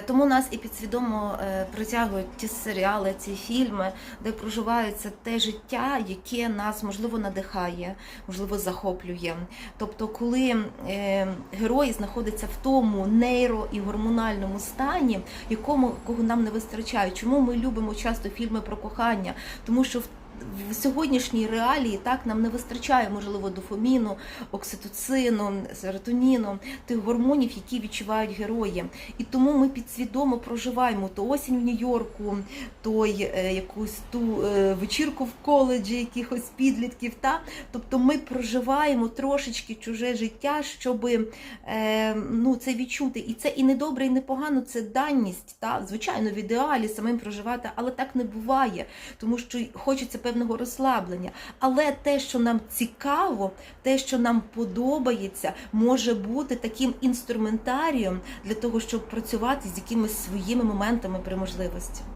Тому нас і підсвідомо е, притягують ті серіали, ці фільми, де проживається те життя, яке нас можливо надихає, можливо захоплює. Тобто, коли е, герої знаходяться в тому нейро і гормональному стані, якому кого нам не вистачає. Чому ми любимо часто фільми про кохання? Тому що в в сьогоднішній реалії так нам не вистачає можливо дофаміну, окситоцину, серотоніну, тих гормонів, які відчувають герої. І тому ми підсвідомо проживаємо то осінь в Нью-Йорку, то е, якусь ту е, вечірку в коледжі, якихось підлітків. Та? Тобто ми проживаємо трошечки чуже життя, щоб е, ну, це відчути. І це і не добре, і не погано, це даність. Та? Звичайно, в ідеалі самим проживати, але так не буває, тому що хочеться певного розслаблення. Але те, що нам цікаво, те, що нам подобається, може бути таким інструментарієм для того, щоб працювати з якимись своїми моментами при можливості.